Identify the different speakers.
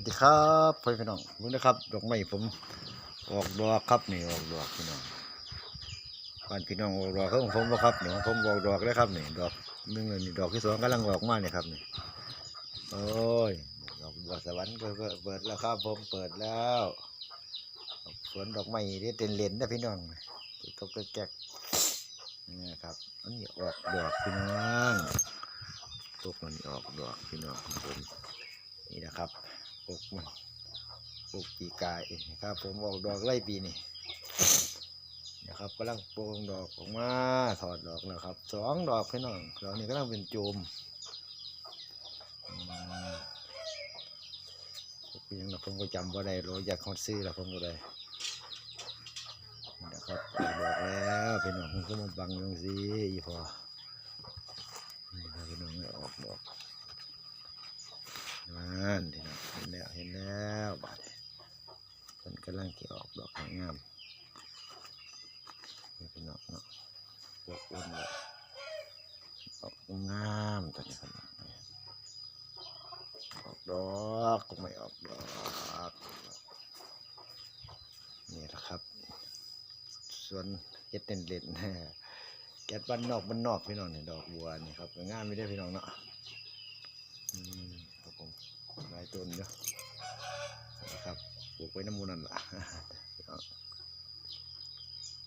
Speaker 1: วัสดีครับพ่อพี่น้องมึงนะครับ ดอกไม้ผมออกดอกครับนี่ออกดอกพี่น้องบ้านพี่น้องออกดอกของผมบ่ครับนี่ของผมออกดอกแล้วครับนี่ดอกหนึงเลยนี่ดอกที่สองกำลังออกมาเนี่ยครับนี่โอ้ยดอกบัวสวรรค์ก็เปิดแล้วครับผมเปิดแล้วสวนดอกไม้ที่เต็นเลนนะพี่น้องตกแก๊กนี่ครับอันนี้ออกดอกพี่น้องตกมันออกดอกพี่น้องผมนี่นะครับ ปลูกมันปลูกปีกายนะครับ ผมออกดอกไล่ปีนี่นะครับกำลังโปร่งดอกออกมาถอดดอกแล้วครับสองดอกพี่น้องดอกนี้กำลังเป็นจมอืมเป็นหยังนะผมก็จำว่าได้โรอยากคอนซื้อแล้วผมก็ได้นี่นะครับออดอกแล้วพี่น้องผมก็มาบังตรงสิอีพอนี่นะพี่น้องออกดอก นั่นที่น้องเห็น แล้วเห็นแล้วบาดนี้มันกำลังเกี่ยวออกดอกงามนี่พี่น้องเนาะพวกอ้วนเลยออกงามตัวนี้พี่น้ออกดอกก็ไม่ออกดอกนี่แหละครับ ส่วนเฮ็ดเด่นเด่นแก๊สบ้านนอกบ้านนอกพี่น้องนี่ดอกบัวนี่ครับงามไม่ได้พี่น้องเนาะอืมครับผม หลาย ต้นเนาะนะครับปลูกไว้น้ำมูลนั่นแหละ